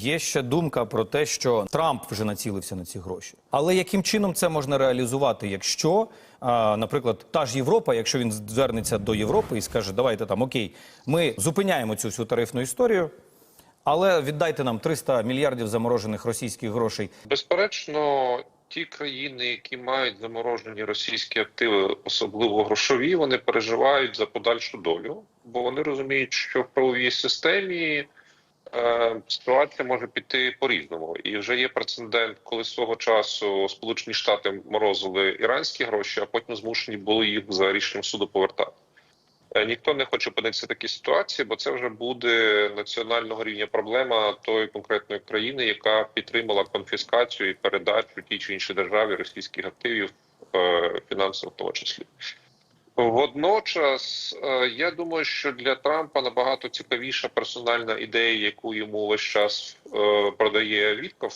Є ще думка про те, що Трамп вже націлився на ці гроші. Але яким чином це можна реалізувати, якщо, наприклад, та ж Європа, якщо він звернеться до Європи і скаже, давайте там окей, ми зупиняємо цю всю тарифну історію, але віддайте нам 300 мільярдів заморожених російських грошей. Безперечно, ті країни, які мають заморожені російські активи, особливо грошові, вони переживають за подальшу долю, бо вони розуміють, що в правовій системі е, ситуація може піти по-різному. І вже є прецедент, коли свого часу Сполучені Штати морозили іранські гроші, а потім змушені були їх за рішенням суду повертати. Е, Ніхто не хоче опинитися в такій ситуації, бо це вже буде національного рівня проблема тої конкретної країни, яка підтримала конфіскацію і передачу тій чи іншій державі російських активів, е, фінансово в тому числі. Водночас, е, я думаю, що для Трампа набагато цікавіша персональна ідея, яку йому весь час е, продає Вітков,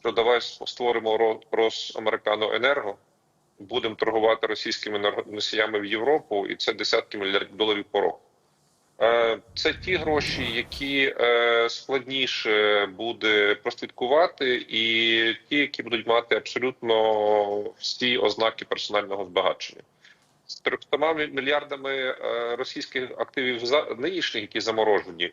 що давай створимо Ро- Росамерикано-Енерго, будемо торгувати російськими енергоносіями в Європу, і це десятки мільярдів доларів по року. Е, Це ті гроші, які складніше буде прослідкувати, і ті, які будуть мати абсолютно всі ознаки персонального збагачення. З 300 мільярдами е, російських активів нинішніх, які заморожені,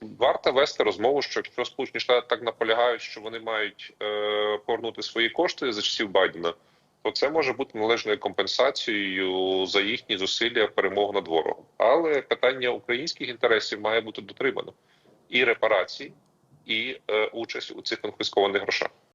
варто вести розмову, що якщо Сполучені Штати так наполягають, що вони мають е, повернути свої кошти за часів Байдена, то це може бути належною компенсацією за їхні зусилля перемог над ворогом. Але питання українських інтересів має бути дотримано і репарації, і е, участь у цих конфіскованих грошах.